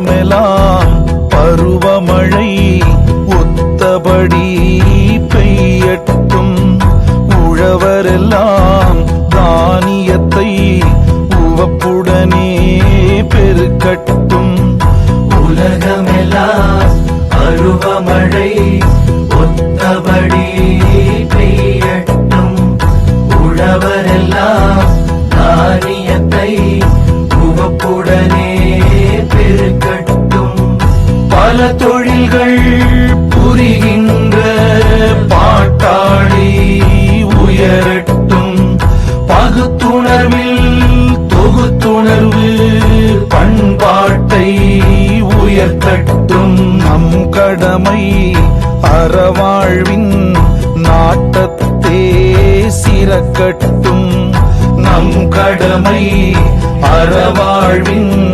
மேலாம் பருவமழை ஒத்தபடி பெய்யட்டும். உழவரெல்லாம் தானியத்தை உவப்புடனே பெருக்கட்டும். உலகமெல்லாம் பருவமழை தொழில்கள் புரிகின்ற பாட்டாளி உயரட்டும். பகுத்துணர்வில் தொகுத்துணர்வு பண்பாட்டை உயர்த்தட்டும். நம் கடமை அறவாழ்வின் நாட்டத்தே சிறக்கட்டும். நம் கடமை அறவாழ்வின்